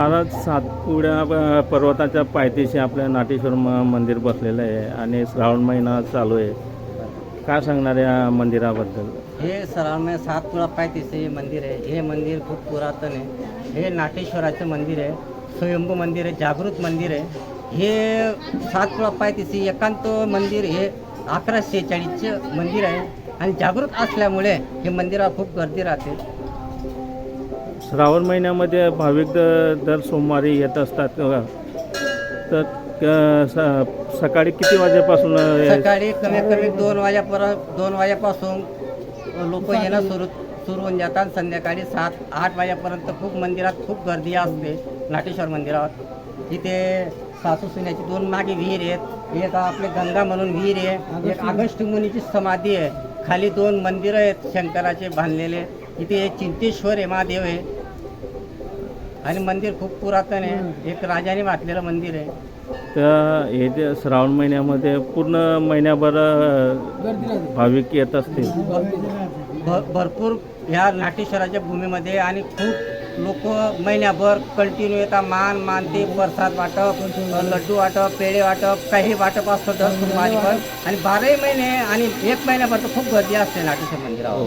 महाराज सातपुड्या पर्वताच्या पायथ्याशी आपल्या नाटेश्वर मंदिर बसलेलं आहे आणि श्रावण महिना चालू आहे. काय सांगणार या मंदिराबद्दल? हे सरावणे सातपुडा पायथ्याशी मंदिर आहे. हे मंदिर खूप पुरातन आहे. हे नाटेश्वराचं मंदिर आहे. स्वयंभू मंदिर आहे. जागृत मंदिर आहे. हे सातपुडा पायथ्याचे एकांत मंदिर हे अकराशे चाळीसचं मंदिर आहे. आणि जागृत असल्यामुळे हे मंदिरात खूप गर्दी राहते. श्रावण महिन्यामध्ये भाविक द- दर सोमवारी येत असतात. तर क- स- सकाळी किती वाजेपासून सकाळी कमीत कमी दोन वाजेपर्यंत दोन वाजेपासून लोक येणं सुरू सुरू होऊन जातात. संध्याकाळी सात आठ वाजेपर्यंत खूप मंदिरात खूप गर्दी असते. नाटेश्वर मंदिरात. इथे सासू सुन्याची दोन मागे विहीर आहेत. एक आपले गंगा म्हणून विहीर आहे. एक आगस्ट मुनीची समाधी आहे. खाली दोन मंदिरं आहेत शंकराचे बांधलेले. इथे चिंतेश्वर आहे महादेव आहे. आणि मंदिर खूप पुरातन आहे. एक राजाने बांधलेलं मंदिर आहे. तर हे जे श्रावण महिन्यामध्ये पूर्ण महिन्याभर भाविक येत असतील. भ- भरपूर ह्या नाटेश्वराच्या भूमीमध्ये आणि खूप लोक महिन्याभर कंटिन्यू येतात. मान मानते प्रसाद वाटप लड्डू वाटप पेढे वाटप काही वाटप असतं दर सोमवारी पण आणि बाराही महिने आणि एक महिन्याभर तर खूप गर्दी असते नाटेश्वर मंदिरावर.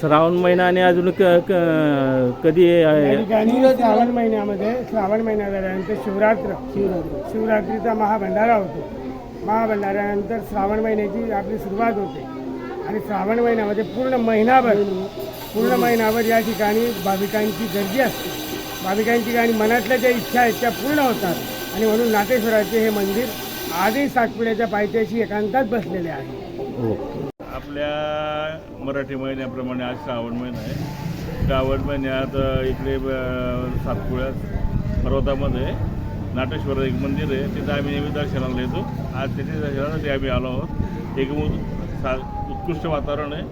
श्रावण महिना आणि अजून क- क- कधी आहे? ठिकाणी श्रावण महिन्यामध्ये श्रावण महिन्या झाल्यानंतर शिवरात्र. शिवरात्रीचा महाभंडारा होतो. महाभंडाऱ्यानंतर श्रावण महिन्याची आपली सुरुवात होते. आणि श्रावण महिन्यामध्ये पूर्ण महिनाभर पूर्ण महिनाभर या ठिकाणी भाविकांची गर्दी असते. भाविकांची आणि मनातल्या ज्या इच्छा आहेत त्या पूर्ण होतात. आणि म्हणून नाटेश्वराचे हे मंदिर आजही सातपुड्याच्या पायथ्याशी एकांतात बसलेले आहे. ओके. आपल्या मराठी महिन्याप्रमाणे आज श्रावण महिना आहे. श्रावण महिन्यात इकडे अ, सातपुड्यात पर्वतामध्ये नाटेश्वर एक मंदिर आहे. तिथं आम्ही नेहमी दर्शनाला येतो आज त्याच्या दर्शनासाठी आम्ही आलो आहोत. एक सा उत्कृष्ट वातावरण आहे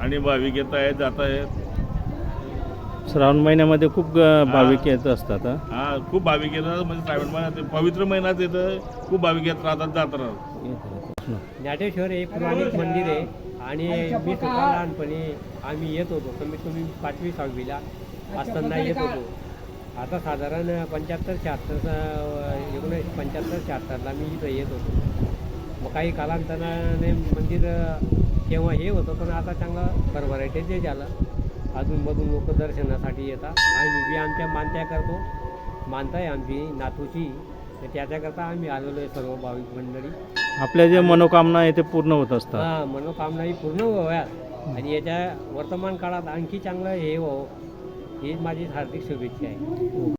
आणि भाविक येत आहेत जात आहेत. श्रावण महिन्यामध्ये खूप भाविक येत असतात हा? हा खूप भाविक येतात. म्हणजे श्रावण महिन्यात पवित्र महिन्यात येतं. खूप भाविक येत राहतात जात राहतात. नाटेश्वर हे पौराणिक मंदिर आहे आणि मी सुद्धा लहानपणी आम्ही येत होतो. कमीत कमी पाचवी सहावीला असताना येत होतो. आता साधारण पंच्याहत्तर शहात्तर एकोणीस पंच्याहत्तर शहात्तरला मी इथं येत होतो. मग काही कालांतराने मंदिर केव्हा हे होतं पण आता चांगलं भरभराटीचे झालं. अधूनमधून लोक दर्शनासाठी येतात. आम्ही बी आमच्या मानत्या करतो. मानता आहे आमची नातूची. तर त्याच्याकरता आम्ही आलेलो आहे सर्व भाविक मंडळी. आपल्या जे मनोकामना आहे ते पूर्ण होत असतात. हा मनोकामना ही पूर्ण व्हाव्यात आणि याच्या वर्तमान काळात आणखी चांगलं हे हो, व्हावं हीच माझी हार्दिक शुभेच्छा आहे.